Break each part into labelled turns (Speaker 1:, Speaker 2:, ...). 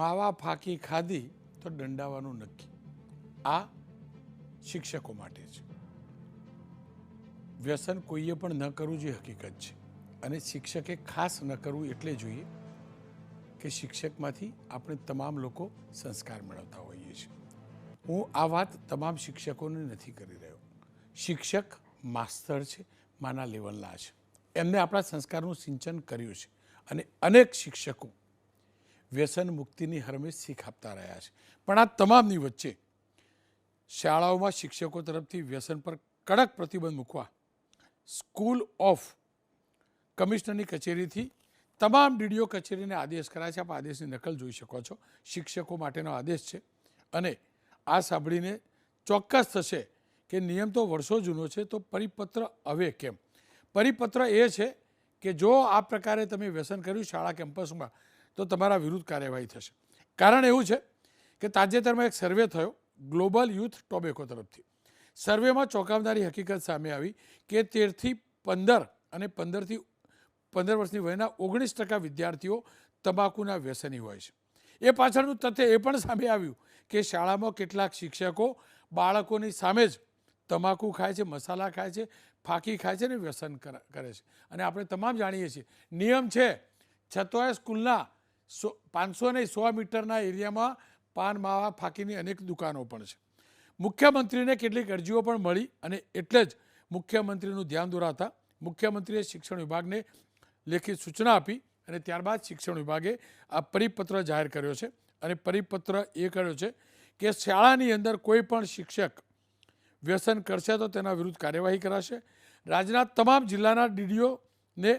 Speaker 1: માવા ફાંકી ખાધી તો દંડાવાનું નક્કી. આ શિક્ષકો માટે છે. વ્યસન કોઈએ પણ ન કરવું જે હકીકત છે. અને શિક્ષકે ખાસ ન કરવું એટલે જોઈએ કે શિક્ષકમાંથી આપણે તમામ લોકો સંસ્કાર મેળવતા હોઈએ છીએ. હું આ વાત તમામ શિક્ષકોને નથી કરી રહ્યો. શિક્ષક માસ્તર છે, માના લેવલના છે. એમને આપણા સંસ્કારનું સિંચન કર્યું છે. અને અનેક શિક્ષકો વ્યસન મુક્તિની હરમેશ શીખ આપતા રહ્યા છે. પણ આ તમામની વચ્ચે શાળાઓમાં શિક્ષકો તરફથી વ્યસન પર કડક પ્રતિબંધ મૂકવા, સ્કૂલ ઓફ કમિશનરની કચેરીથી તમામ ડીડીઓ કચેરીને આદેશ કરાયા છે. આપ આદેશની નકલ જોઈ શકો છો. શિક્ષકો માટેનો આદેશ છે. અને આ સાંભળીને ચોક્કસ થશે કે નિયમ તો વર્ષો જૂનો છે, તો પરિપત્ર હવે કેમ? પરિપત્ર એ છે કે જો આ પ્રકારે તમે વ્યસન કર્યું, શાળા કેમ્પસમાં તો તમારા વિરુદ્ધ કાર્યવાહી થશે. કારણ એવું છે કે તાજેતરમાં એક સર્વે થયો, ગ્લોબલ યુથ ટોબેકો તરફથી. સર્વેમાં ચોંકાવનારી હકીકત સામે આવી કે તેરથી પંદર અને પંદરથી, પંદર વર્ષની વયના ઓગણીસ ટકા વિદ્યાર્થીઓ તમાકુના વ્યસની હોય છે. એ પાછળનું તથ્ય એ પણ સામે આવ્યું કે શાળામાં કેટલાક શિક્ષકો બાળકોની સામે જ તમાકુ ખાય છે, મસાલા ખાય છે, ફાંકી ખાય છે ને વ્યસન કર- છે. અને આપણે તમામ જાણીએ છીએ. નિયમ છે છતાંય સ્કૂલના સો, પાંચસો ને સો મીટરના એરિયામાં પાન માવા ફાંકીની અનેક દુકાનો પણ છે. મુખ્યમંત્રીને કેટલીક અરજીઓ પણ મળી અને એટલે જ મુખ્યમંત્રીનું ધ્યાન દોરાતા મુખ્યમંત્રીએ શિક્ષણ વિભાગને લેખિત સૂચના આપી અને ત્યારબાદ શિક્ષણ વિભાગે આ પરિપત્ર જાહેર કર્યો છે અને પરિપત્ર એ કર્યો છે કે શાળાની અંદર કોઈ પણ શિક્ષક વ્યસન કરશે તો તેના વિરુદ્ધ કાર્યવાહી કરાશે. રાજ્યના તમામ જિલ્લાના ડીડીઓને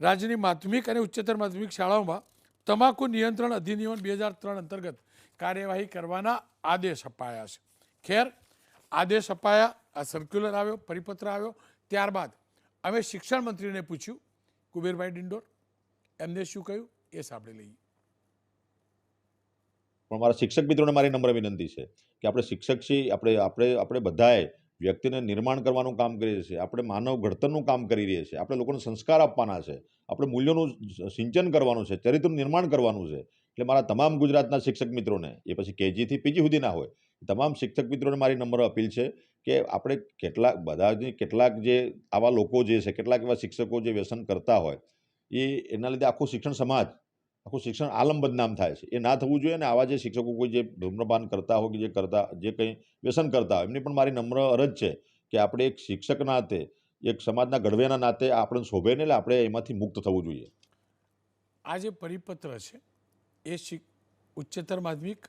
Speaker 1: રાજ્યની માધ્યમિક અને ઉચ્ચતર માધ્યમિક શાળાઓમાં તમાકુ નિયંત્રણ અધિનિયમ બે હજાર ત્રણ અંતર્ગત કાર્યવાહી કરવાના આદેશ અપાયા છે. ખેર, આદેશ અપાયા, આ સર્ક્યુલર આવ્યો, પરિપત્ર આવ્યો. ત્યારબાદ અમે શિક્ષણ મંત્રીને પૂછ્યું, કુબેરભાઈ ડિંડોર, એમને શું કહ્યું? એ સાંભળી લઈએ.
Speaker 2: પણ મારા શિક્ષક મિત્રોને મારી નમ્ર વિનંતી છે કે આપણે શિક્ષક છીએ, આપણે આપણે આપણે બધાએ વ્યક્તિને નિર્માણ કરવાનું કામ કરીએ છીએ આપણે માનવ ઘડતરનું કામ કરી રહ્યા છીએ આપણે લોકોને સંસ્કાર આપવાના છે, આપણે મૂલ્યોનું સિંચન કરવાનું છે, ચરિત્રનું નિર્માણ કરવાનું છે. એટલે મારા તમામ ગુજરાતના શિક્ષક મિત્રોને, એ પછી કેજીથી પીજી સુધીના હોય તમામ શિક્ષક મિત્રોને મારી નંબર અપીલ છે કે આપણે કેટલાક, બધાની કેટલાક જે આવા લોકો જે છે, કેટલાક એવા શિક્ષકો જે વ્યસન કરતા હોય, એ એના લીધે આખું શિક્ષણ સમાજ આખું શિક્ષણ આલમ બદનામ થાય છે. એ ના થવું જોઈએ ને આવા જે શિક્ષકો કોઈ જે ધૂમ્રપાન કરતા હોય કે જે કરતા, જે કંઈ વ્યસન કરતા હોય, એમની પણ મારી નમ્ર અરજ છે કે આપણે એક શિક્ષક નાતે, એક સમાજના ઘડવેના નાતે આપણે શોભે ને આપણે એમાંથી મુક્ત થવું જોઈએ.
Speaker 1: આ જે પરિપત્ર છે, એ શિક, ઉચ્ચતર માધ્યમિક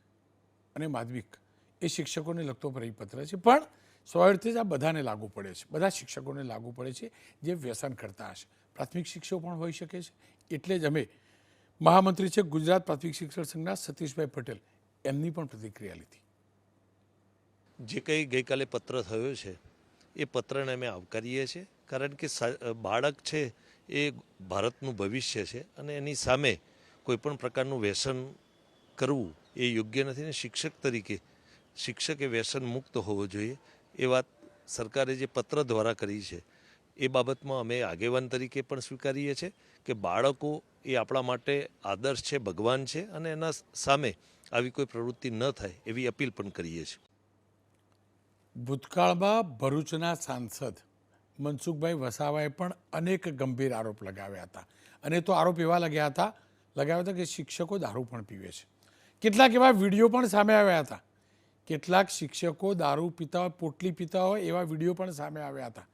Speaker 1: અને માધ્યમિક, એ શિક્ષકોને લગતો પરિપત્ર છે. પણ સ્વાભાવિક આ બધાને લાગુ પડે છે. બધા શિક્ષકોને લાગુ પડે છે જે વ્યસન કરતા હશે. પ્રાથમિક શિક્ષકો પણ હોઈ શકે છે. એટલે જ અમે મહામંત્રી છે ગુજરાત પ્રાથમિક શિક્ષણ સંઘના સતીશભાઈ પટેલ. એમની પણ પ્રતિક્રિયા લીધી.
Speaker 3: જે કંઈ ગઈકાલે પત્ર થયો છે, એ પત્રને અમે આવકારીએ છીએ, કારણ કે બાળક છે એ ભારતનું ભવિષ્ય છે અને એની સામે કોઈપણ પ્રકારનું વ્યસન કરવું એ યોગ્ય નથી ને શિક્ષક તરીકે, શિક્ષકે વ્યસન મુક્ત હોવો જોઈએ, એ વાત સરકારે જે પત્ર દ્વારા કરી છે, એ બાબતમાં અમે આગેવાન તરીકે પણ સ્વીકારીએ છીએ કે બાળકો એ આપણા માટે આદર્શ છે, ભગવાન છે અને એના સામે આવી કોઈ પ્રવૃત્તિ ન થાય એવી અપીલ પણ કરીએ છીએ.
Speaker 1: ભૂતકાળમાં ભરૂચના સાંસદ મનસુખભાઈ વસાવાએ પણ અનેક ગંભીર આરોપ લગાવ્યા હતા. અને તો આરોપ એવા લગ્યા હતા, લગાવ્યા હતા કે શિક્ષકો દારૂ પણ પીવે છે. કેટલાક એવા વીડિયો પણ સામે આવ્યા હતા. કેટલાક શિક્ષકો દારૂ પીતા હોય, પોટલી પીતા હોય એવા વીડિયો પણ સામે આવ્યા હતા.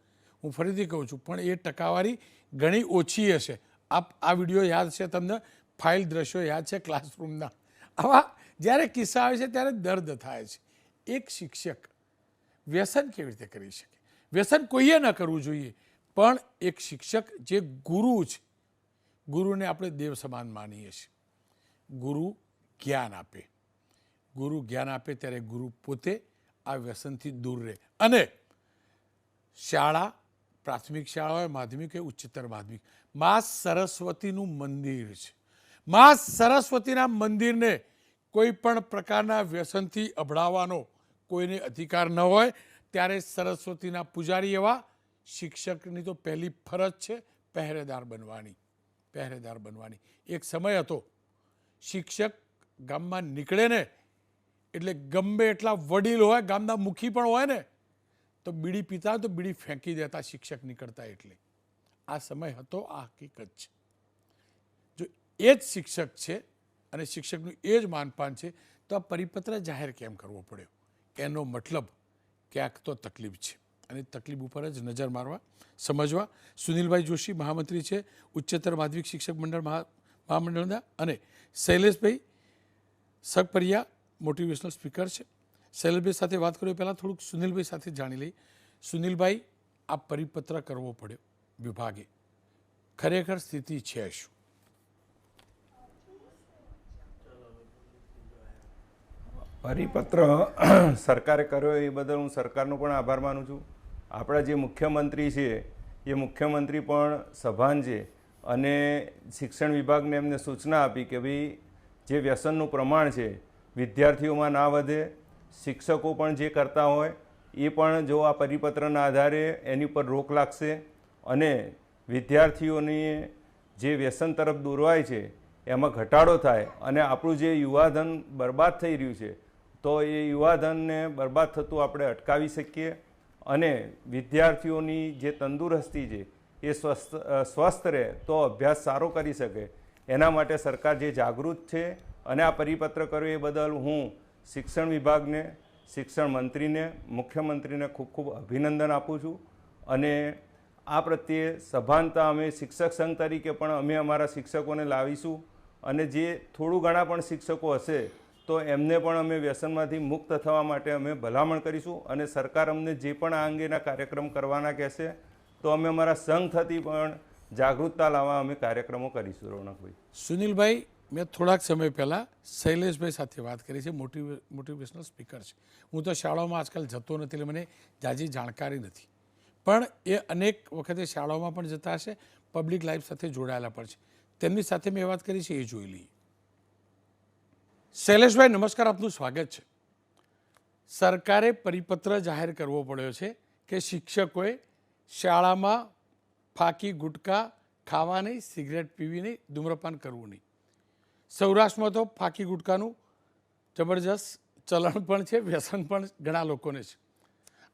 Speaker 1: હું ફરીથી કહું છું, પણ એ ટકાવારી ઘણી ઓછી હશે. આપ આ વીડિયો યાદ છે તમને? ફાઇલ દ્રશ્યો યાદ છે ક્લાસરૂમના? આવા જ્યારે કિસ્સા આવે છે ત્યારે દર્દ થાય છે. એક શિક્ષક વ્યસન કેવી રીતે કરી શકે? વ્યસન કોઈએ ન કરવું જોઈએ, પણ એક શિક્ષક જે ગુરુ છે, ગુરુને આપણે દેવ સમાન માનીએ છીએ. ગુરુ જ્ઞાન આપે. ગુરુ જ્ઞાન આપે ત્યારે ગુરુ પોતે આ વ્યસનથી દૂર રહે. અને શાળા પ્રાથમિક શાળા હોય, માધ્યમિક કે ઉચ્ચતર માધ્યમિક. મા સરસ્વતીનું મંદિર છે. મા સરસ્વતીના મંદિરને કોઈ પણ પ્રકારના વ્યસનથી અભડાવવાનો કોઈને અધિકાર ન હોય, ત્યારે સરસ્વતીના પૂજારી એવા શિક્ષકની તો પહેલી ફરજ છે, પહેરેદાર બનવાની પહેરેદાર બનવાની. એક સમય હતો, શિક્ષક ગામમાં નીકળે ને, એટલે ગમે એટલા વડીલ હોય, ગામના મુખી પણ હોય ને તો બીડી પીતા તો બીડી ફેંકી દેતા શિક્ષક નીકળતા એટલે. આ સમય હતો, આ હકીકત છે. જો એ જ શિક્ષક છે અને શિક્ષકનું એ જ માનપાન છે, તો આ પરિપત્ર જાહેર કેમ કરવો પડ્યો? એનો મતલબ ક્યાંક તો તકલીફ છે. અને તકલીફ ઉપર જ નજર મારવા, સમજવા. સુનિલભાઈ જોશી મહામંત્રી છે, ઉચ્ચતર માધ્યમિક શિક્ષક મંડળ મહામંડળના. અને શૈલેષભાઈ સગપરિયા મોટિવેશનલ સ્પીકર છે. શૈલેષભાઈ સાથે વાત કરીએ, પહેલાં થોડુંક સુનિલભાઈ સાથે જાણી લઈ સુનિલભાઈ, આ પરિપત્ર કરવો પડ્યો વિભાગે. ખરેખર સ્થિતિ છે શું?
Speaker 4: પરિપત્ર સરકારે કર્યો એ બદલ હું સરકારનો પણ આભાર માનું છું. આપણા જે મુખ્યમંત્રી છે, એ મુખ્યમંત્રી પણ સભાન છે અને શિક્ષણ વિભાગને એમને સૂચના આપી કે ભાઈ જે વ્યસનનું પ્રમાણ છે, વિદ્યાર્થીઓમાં ના વધે શિક્ષકો પણ જે કરતા હોય, એ પણ જો આ પરિપત્રના આધારે એની પર રોક લાગશે અને વિદ્યાર્થીઓની જે વ્યસન તરફ દોરવાય છે, એમાં ઘટાડો થાય અને આપણું જે યુવાધન બરબાદ થઈ રહ્યું છે, તો એ યુવાધનને બરબાદ થતું આપણે અટકાવી શકીએ અને વિદ્યાર્થીઓની જે તંદુરસ્તી છે, એ સ્વસ્થ સ્વસ્થ રહે તો અભ્યાસ સારો કરી શકે. એના માટે સરકાર જે જાગૃત છે અને આ પરિપત્ર કર્યો એ બદલ હું શિક્ષણ વિભાગને, શિક્ષણ મંત્રીને, મુખ્યમંત્રીને ખૂબ ખૂબ અભિનંદન આપું છું. અને આ પ્રત્યે સભાનતા અમે શિક્ષક સંઘ તરીકે પણ અમે અમારા શિક્ષકોને લાવીશું. અને જે થોડું ઘણા પણ શિક્ષકો હશે, તો એમને પણ અમે વ્યસનમાંથી મુક્ત થવા માટે અમે ભલામણ કરીશું. અને સરકાર અમને જે પણ આ અંગેના કાર્યક્રમ કરવાના કહેશે, તો અમે અમારા સંઘ થતી પણ જાગૃતતા લાવવા અમે કાર્યક્રમો કરીશું, રોનકભાઈ.
Speaker 1: સુનિલભાઈ મેં થોડાક સમય પહેલાં શૈલેષભાઈ સાથે વાત કરી છે મોટિવે મોટિવેશનલ સ્પીકર છે. હું તો શાળાઓમાં આજકાલ જતો નથી એટલે મને જાજી જાણકારી નથી. પણ એ અનેક વખતે શાળાઓમાં પણ જતા હશે, પબ્લિક લાઈફ સાથે જોડાયેલા પણ છે. તેમની સાથે મેં વાત કરી છે, એ જોઈ લઈએ. શૈલેષભાઈ, નમસ્કાર, આપનું સ્વાગત છે. સરકારે પરિપત્ર જાહેર કરવો પડ્યો છે કે શિક્ષકોએ શાળામાં ફાકી ગુટકા ખાવા નહીં, સિગરેટ પીવી નહીં, ધૂમ્રપાન કરવું નહીં. સૌરાષ્ટ્રમાં તો ફાકી ગુટકાનું જબરજસ્ત ચલણ પણ છે, વ્યસન પણ ઘણા લોકોને છે.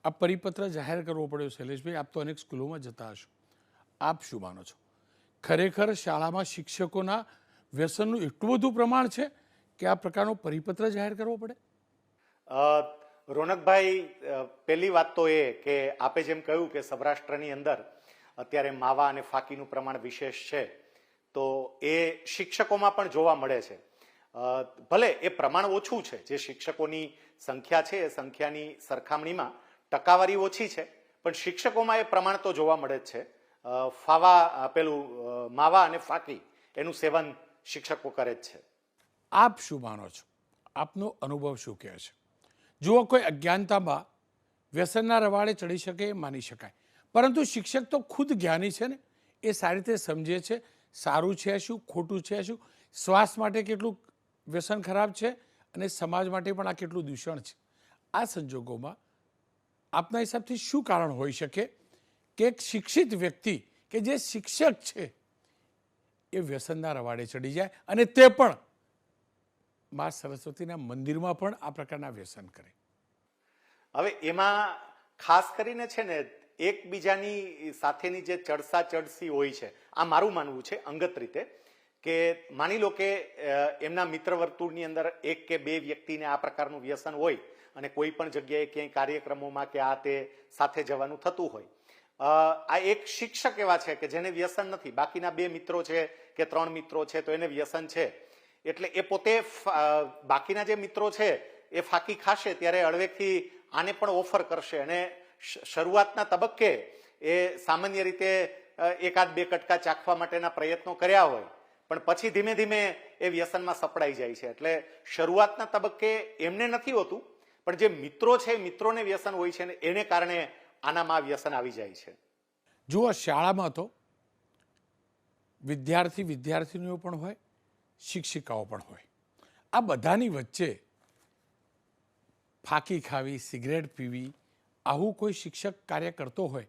Speaker 1: આ પરિપત્ર જાહેર કરવો પડ્યો, શૈલેષભાઈ, આપ તો અનેક સ્કૂલોમાં જતા હશો. આપ શું માનો છો? ખરેખર શાળામાં શિક્ષકોના વ્યસનનું એટલું બધું પ્રમાણ છે કે આ પ્રકારનો પરિપત્ર જાહેર કરવો પડે?
Speaker 5: રોનકભાઈ પહેલી વાત તો એ કે આપે જેમ કહ્યું કે સૌરાષ્ટ્રની અંદર અત્યારે માવા અને ફાકીનું પ્રમાણ વિશેષ છે. તો એ શિક્ષકોમાં પણ જોવા મળે છે. ભલે એ પ્રમાણ ઓછું છે, જે શિક્ષકોની સંખ્યા છે, એ સંખ્યાની સરખામણીમાં ટકાવારી ઓછી છે, પણ શિક્ષકોમાં એ પ્રમાણ તો જોવા મળે જ છે. ફાવા પેલું માવા અને ફાકી એનું સેવન શિક્ષકો કરે જ છે.
Speaker 1: આપ શું માનો છો? આપનો અનુભવ શું કહે છે? જુઓ, કોઈ અજ્ઞાનતામાં વ્યસનના રવાડે ચડી શકે એ માની શકાય. પરંતુ શિક્ષક તો ખુદ જ્ઞાની છે ને? એ સારી રીતે સમજે છે સારું છે શું, ખોટું છે શું? શ્વાસ માટે કેટલું વ્યસન ખરાબ છે અને સમાજ માટે પણ આ કેટલું દૂષણ છે? આ સંજોગોમાં આપના હિસાબથી શું કારણ હોઈ શકે કે એક શિક્ષિત વ્યક્તિ કે જે શિક્ષક છે, એ વ્યસનના રવાડે ચડી જાય અને તે પણ મા સરસ્વતીના મંદિરમાં પણ આ પ્રકારના વ્યસન કરે.
Speaker 5: હવે એમાં ખાસ કરીને છે ને એકબીજાની સાથેની જે ચડસા ચડસી હોય છે, આ મારું માનવું છે અંગત રીતે, કે માની લો કે એમના મિત્ર વર્તુળની અંદર એક કે બે વ્યક્તિને આ પ્રકારનું વ્યસન હોય અને કોઈ પણ જગ્યાએ ક્યાંય કાર્યક્રમોમાં કે આ તે સાથે જવાનું થતું હોય. આ એક શિક્ષક એવા છે કે જેને વ્યસન નથી. બાકીના બે મિત્રો છે કે ત્રણ મિત્રો છે તો એને વ્યસન છે. એટલે એ પોતે બાકીના જે મિત્રો છે એ ફાકી ખાશે ત્યારે અળવેથી આને પણ ઓફર કરશે અને શરૂઆતના તબક્કે એ સામાન્ય રીતે એકાદ બે કટકા ચાખવા માટેના પ્રયત્નો કર્યા હોય, પણ પછી ધીમે ધીમે એ વ્યસનમાં સપડાઈ જાય છે. એટલે શરૂઆતના તબક્કે એમને નથી હોતું, પણ જે મિત્રો છે, મિત્રોને વ્યસન હોય છે એને કારણે આનામાં વ્યસન આવી જાય છે.
Speaker 1: જુઓ શાળામાં તો વિદ્યાર્થી વિદ્યાર્થીનીઓ પણ હોય, શિક્ષિકાઓ પણ હોય. આ બધાની વચ્ચે ફાકી ખાવી, સિગરેટ પીવી આવું કોઈ શિક્ષક કાર્ય કરતો હોય,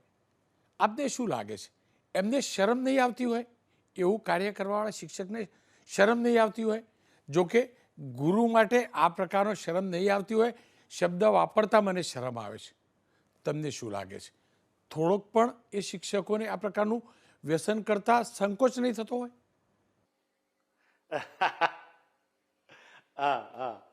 Speaker 1: આપને શું લાગે છે? એમને શરમ નહીં આવતી હોય? એવું કાર્ય કરવાવાળા શિક્ષકને શરમ નહીં આવતી હોય? જો કે ગુરુ માટે આ પ્રકારનો શરમ નહીં આવતી હોય, શબ્દ વાપરતા મને શરમ આવે છે. તમને શું લાગે છે? થોડોક પણ એ શિક્ષકોને આ પ્રકારનું વ્યસન કરતા સંકોચ નહીં થતો હોય?
Speaker 5: હા હા.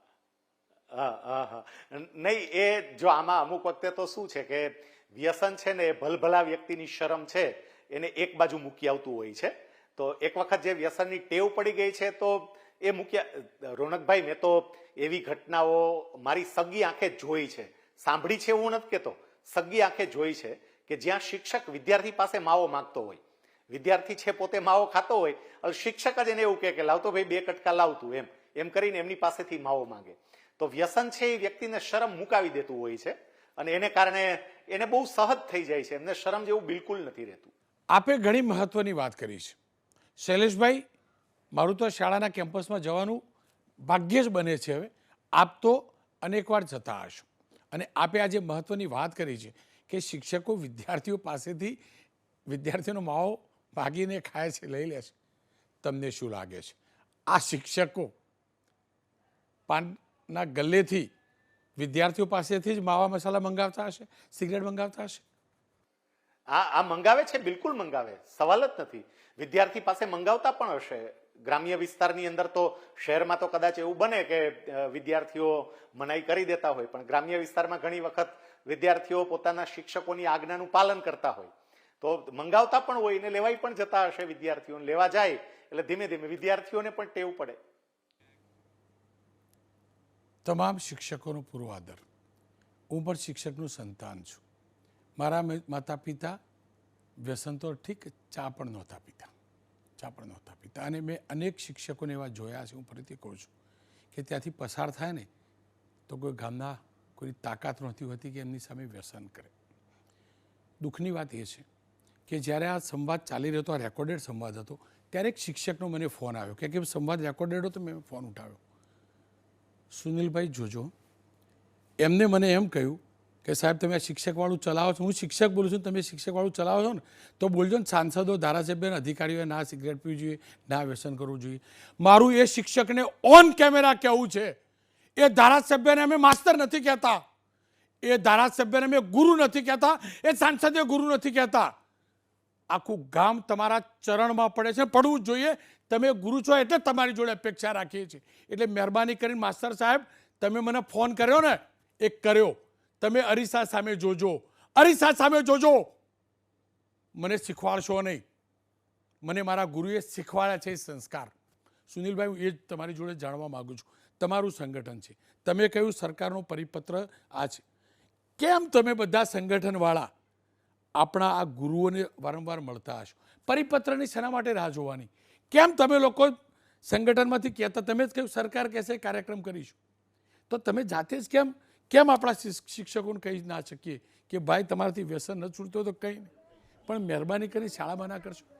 Speaker 5: નહીં, એ જો આમાં અમુક વખતે તો શું છે કે વ્યસન છે ને એ ભલભલા વ્યક્તિની શરમ છે, એને એક બાજુ મૂકી આવતું હોય છે. તો એક વખત જે વ્યસનની ટેવ પડી ગઈ છે, તો એ મૂક્યા, રોનકભાઈ, મેં તો એવી ઘટનાઓ મારી સગી આંખે જોઈ છે. સાંભળી છે હું નથી કહેતો સગી આંખે જોઈ છે કે જ્યાં શિક્ષક વિદ્યાર્થી પાસે માવો માંગતો હોય. વિદ્યાર્થી છે પોતે માવો ખાતો હોય શિક્ષક જ એને એવું કહે કે લાવતો ભાઈ બે કટકા લાવતું એમ. એમ કરીને એમની પાસેથી માવો માંગે. તો વ્યસન છે એ વ્યક્તિને શરમ મુકાવી દેતું હોય છે અને એને કારણે એને બહુ સહજ થઈ જાય છે. એમને શરમ જેવું બિલકુલ નથી રહેતું.
Speaker 1: આપે ઘણી મહત્વની વાત કરી છે. શૈલેષભાઈ, મારું તો શાળાના કેમ્પસમાં જવાનું ભાગ્ય જ બને છે હવે. આપ તો અનેકવાર જતા હશો. અને આપે આજે મહત્વની વાત કરી છે કે શિક્ષકો વિદ્યાર્થીઓ પાસેથી વિદ્યાર્થીઓનો માવો ભાગીને ખાય છે, લઈ લે છે. તમને શું લાગે છે? આ શિક્ષકો પાનના ગલ્લેથી વિદ્યાર્થીઓ પાસેથી જ માવા મસાલા મંગાવતા હશે, સિગરેટ મંગાવતા હશે?
Speaker 5: આ આ મંગાવે છે? બિલકુલ મંગાવે. સવાલ જ નથી. વિદ્યાર્થી પાસે મંગાવતા પણ હશે. ગ્રામ્ય વિસ્તારની અંદર તો શહેરમાં તો કદાચ એવું બને કે વિદ્યાર્થીઓ મનાઈ કરી દેતા હોય, પણ ગ્રામ્ય વિસ્તારમાં ઘણી વખત વિદ્યાર્થીઓ પોતાના શિક્ષકોની આજ્ઞાનું પાલન કરતા હોય. તો મંગાવતા પણ હોય ને લેવાય પણ જતા હશે વિદ્યાર્થીઓને. લેવા જાય એટલે ધીમે ધીમે વિદ્યાર્થીઓને પણ ટેવ પડે.
Speaker 1: તમામ શિક્ષકોનો પૂરો આદર હું પણ શિક્ષકનું સંતાન છું. મારા માતા પિતા વ્યસન તો ઠીક ચા પણ નહોતા પિતા. ચા પણ નહોતા પિતા. અને મેં અનેક શિક્ષકોને એવા જોયા છે, હું ફરીથી કહું છું, કે ત્યાંથી પસાર થાય ને, તો કોઈ ગામના કોઈ તાકાત નહોતી હોતી કે એમની સામે વ્યસન કરે. દુઃખની વાત એ છે કે જ્યારે આ સંવાદ ચાલી રહ્યો હતો, આ રેકોર્ડેડ સંવાદ હતો, ત્યારે એક શિક્ષકનો મને ફોન આવ્યો કે સંવાદ રેકોર્ડેડ હતો? મેં ફોન ઉઠાવ્યો. સુનિલભાઈ જોજો, એમને મને એમ કહ્યું કે સાહેબ, તમે આ શિક્ષકવાળું ચલાવો છો. હું શિક્ષક બોલું છું, તમે શિક્ષકવાળું ચલાવો છો ને, તો બોલજો ને, સાંસદો, ધારાસભ્ય અધિકારીઓએ ના સિગરેટ પીવી જોઈએ, ના વ્યસન કરવું જોઈએ. મારું એ શિક્ષકને ઓન કેમેરા કહેવું છે. એ ધારાસભ્યને અમે માસ્તર નથી કહેતા. એ ધારાસભ્યને અમે ગુરુ નથી કહેતા. એ સાંસદે ગુરુ નથી કહેતા. આખું ગામ તમારા ચરણમાં પડે છે. પડવું જોઈએ. તમે ગુરુ છો એટલે તમારી જોડે અપેક્ષા રાખીએ છીએ. એટલે મહેરબાની કરીને માસ્તર સાહેબ, તમે મને ફોન કર્યો ને, એક કર્યો. તમે અરીસા સામે જોજો. અરીસા સામે જોજો. મને શીખવાડશો નહીં. મને મારા ગુરુએ શીખવાડ્યા છે એ સંસ્કાર. સુનિલભાઈ, હું એ જ તમારી જોડે જાણવા માગું છું. તમારું સંગઠન છે. તમે કહ્યું સરકારનો પરિપત્ર આ છે. કેમ તમે બધા સંગઠનવાળા આપણા આ ગુરુઓને વારંવાર મળતા હશો? પરિપત્રની શેના માટે રાહ જોવાની? કેમ તમે લોકો સંગઠનમાંથી કહેતા તમે જ કહ્યું, સરકાર કહેશે, કાર્યક્રમ કરીશું. તો તમે જાતે જ કેમ કેમ આપણા શિક્ષ- શિક્ષકોને કહી ના શકીએ કે, ભાઈ, તમારાથી વ્યસન ન છૂટતો તો કંઈ નહીં. પણ મહેરબાની કરી શાળામાં ના કરશો.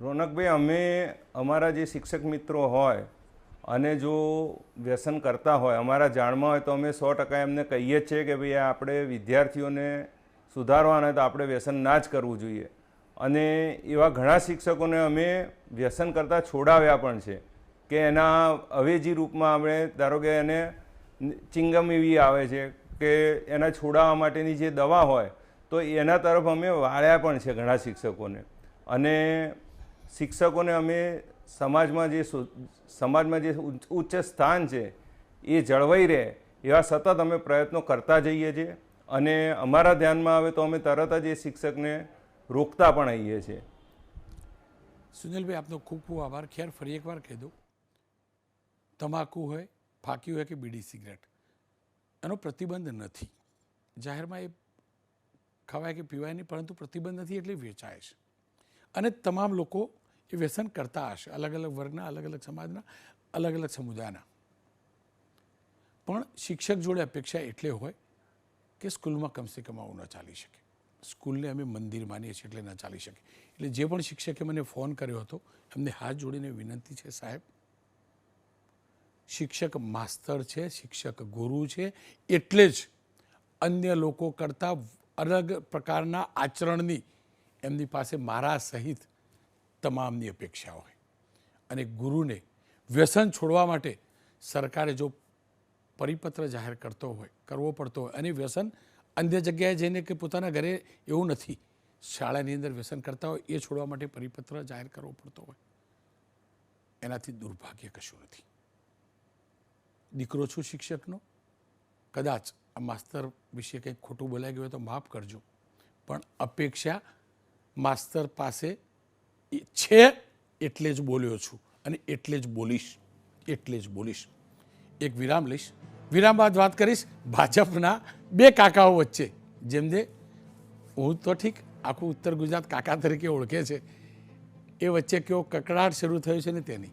Speaker 4: રોનકભાઈ, અમે અમારા જે શિક્ષક મિત્રો હોય અને જો વ્યસન કરતા હોય, અમારા જાણમાં હોય તો અમે સો ટકા એમને કહીએ છીએ કે, ભાઈ આપણે વિદ્યાર્થીઓને સુધારવાના તો આપણે વ્યસન ના જ કરવું જોઈએ. અને એવા ઘણા શિક્ષકોને અમે વ્યસન કરતાં છોડાવ્યા પણ છે કે એના અવેજી રૂપમાં આપણે, ધારો કે એને ચિંગમ એવી આવે છે કે એના છોડાવવા માટેની જે દવા હોય, તો એના તરફ અમે વાળ્યા પણ છે ઘણા શિક્ષકોને. અને શિક્ષકોને અમે સમાજમાં જે સમાજમાં જે ઉચ્ચ- સ્થાન છે એ જળવાઈ રહે એવા સતત અમે પ્રયત્નો કરતા જઈએ છીએ. અને અમારા ધ્યાનમાં આવે તો અમે તરત જ એ શિક્ષકને રોકતા પણ આવીએ છીએ.
Speaker 1: સુનિલભાઈ, આપનો ખૂબ ખૂબ આભાર. ખેર, ફરી એકવાર કહી દઉં. તમાકુ હોય, ફાંકી હોય કે બીડી સિગરેટ, એનો પ્રતિબંધ નથી. જાહેરમાં એ ખવાય કે પીવાય નહીં, પરંતુ પ્રતિબંધ નથી એટલે વેચાય છે. અને તમામ લોકો એ વ્યસન કરતા હશે, અલગ અલગ વર્ગના, અલગ અલગ સમાજના, અલગ અલગ સમુદાયના. પણ શિક્ષક જોડે અપેક્ષા એટલે હોય કે સ્કૂલમાં કમસે કમ આવું ન ચાલી શકે. સ્કૂલને અમે મંદિર માનીએ છીએ એટલે ન ચાલી શકે. એટલે જે પણ શિક્ષકે મને ફોન કર્યો હતો, એમને હાથ જોડીને વિનંતી છે, સાહેબ, શિક્ષક માસ્તર છે, શિક્ષક ગુરુ છે, એટલે જ અન્ય લોકો કરતાં અલગ પ્રકારના આચરણની એમની પાસે મારા સહિત તમામની અપેક્ષા હોય. અને ગુરુને વ્યસન છોડવા માટે સરકારે જો પરિપત્ર જાહેર કરતો હોય, કરવો પડતો હોય. અને વ્યસન અન્ય જગ્યાએ જઈને કે પોતાના ઘરે એવું નથી. શાળાની અંદર વ્યસન કરતા હોય, એ છોડવા માટે પરિપત્ર જાહેર કરવો પડતો હોય. એનાથી દુર્ભાગ્ય કશું નથી. દીકરો છું શિક્ષકનો. કદાચ આ માસ્તર વિશે કંઈક ખોટું બોલાઈ ગયું હોય તો માફ કરજો. પણ અપેક્ષા માસ્તર પાસે છે એટલે જ બોલ્યો છું. અને એટલે જ બોલીશ. એટલે જ બોલીશ. એક વિરામ લઈશ. વિરામ બાદ વાત કરીશ ભાજપના બે કાકાઓ વચ્ચે. જેમને હું તો ઠીક આખું ઉત્તર ગુજરાત કાકા તરીકે ઓળખે છે. એ વચ્ચે કેવો કકડાટ શરૂ થયો છે ને તેની